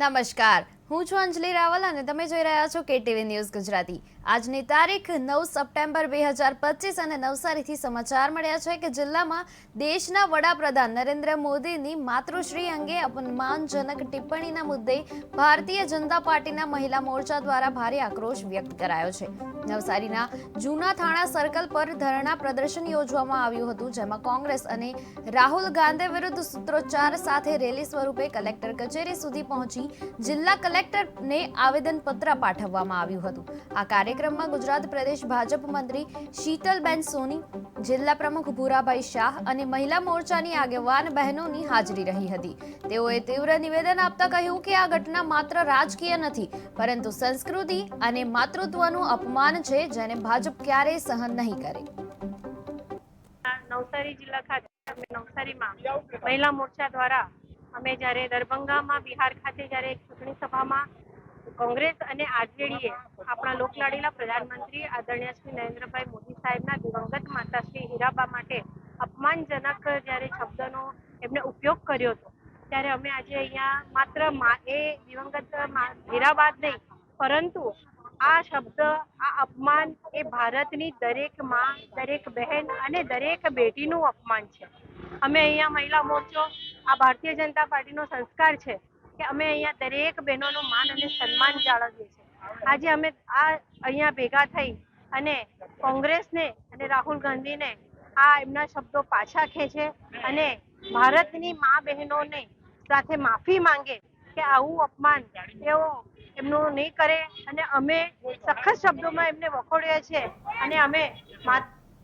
નમસ્કાર. હું છું અંજલિ રાવલ અને તમે જોઈ રહ્યા છો કેટીવી ન્યૂઝ ગુજરાતી. આજની તારીખ નવ સપ્ટેમ્બર બે હજાર પચીસ અને નવસારીથી સમાચાર મળ્યા છે કે જિલ્લામાં દેશના વડાપ્રધાન નરેન્દ્ર મોદીની માતૃશ્રી અંગે અપમાનજનક ટિપ્પણીના મુદ્દે ભારતીય જનતા પાર્ટીના મહિલા મોરચા દ્વારા ભારે આક્રોશ વ્યક્ત કરાયો છે. નવસારીના જૂના થાણા સર્કલ પર ધરણા પ્રદર્શન યોજવામાં આવ્યું હતું, જેમાં કોંગ્રેસ અને રાહુલ ગાંધી વિરુદ્ધ સૂત્રોચ્ચાર સાથે રેલી સ્વરૂપે કલેક્ટર કચેરી સુધી પહોંચી જિલ્લા કલેક્ટરને આવેદનપત્ર પાઠવવામાં આવ્યું હતું. આ કાર્યક્રમમાં ગુજરાત પ્રદેશ ભાજપ મંત્રી શીતલબેન સોની, જિલ્લા પ્રમુખ ભૂરાભાઈ શાહ અને મહિલા મોરચાની આગેવાન બહેનોની હાજરી રહી હતી. તેઓએ તીવ્ર નિવેદન આપતા કહ્યું કે આ ઘટના માત્ર રાજકીય નથી, પરંતુ સંસ્કૃતિ અને માતૃત્વનું અપમાન છે જેને ભાજપ ક્યારેય સહન નહીં કરે. નવસારી જિલ્લા ખાતે નવસારીમાં મહિલા મોરચા દ્વારા અમે જ્યારે દરભંગામાં બિહાર ખાતે જ્યારે એક ચૂંટણી સભામાં કોંગ્રેસ અને આરજેડીએ આપણા લોકલાડીલા પ્રધાનમંત્રી આદરણીય શ્રી નરેન્દ્રભાઈ મોદી સાહેબના દિવંગત માતા શ્રી હીરાબા માટે અપમાનજનક જ્યારે શબ્દનો એમને ઉપયોગ કર્યો હતો, ત્યારે અમે આજે અહીંયા માત્ર એ દિવંગત મા- હીરાબા નહીં, પરંતુ આ શબ્દ, આ અપમાન એ ભારતની દરેકમાં, દરેક બહેન અને દરેક બેટીનું અપમાન છે. અમે અહીંયા મહિલા મોરચો, આ ભારતીય જનતા પાર્ટીનો સંસ્કાર છે કે અમે અહીંયા દરેક બહેનોનું માન અને સન્માન જાળવીએ છીએ. આજે અમે આ અહીંયા ભેગા થઈ અને કોંગ્રેસને અને રાહુલ ગાંધીને આ એમના શબ્દો પાછા ખેંચે અને ભારતની મા બહેનોને સાથે માફી માંગે કે આવું અપમાન તેઓ એમનું નહીં કરે અને અમે સખત શબ્દોમાં એમને વખોડીએ છીએ અને અમે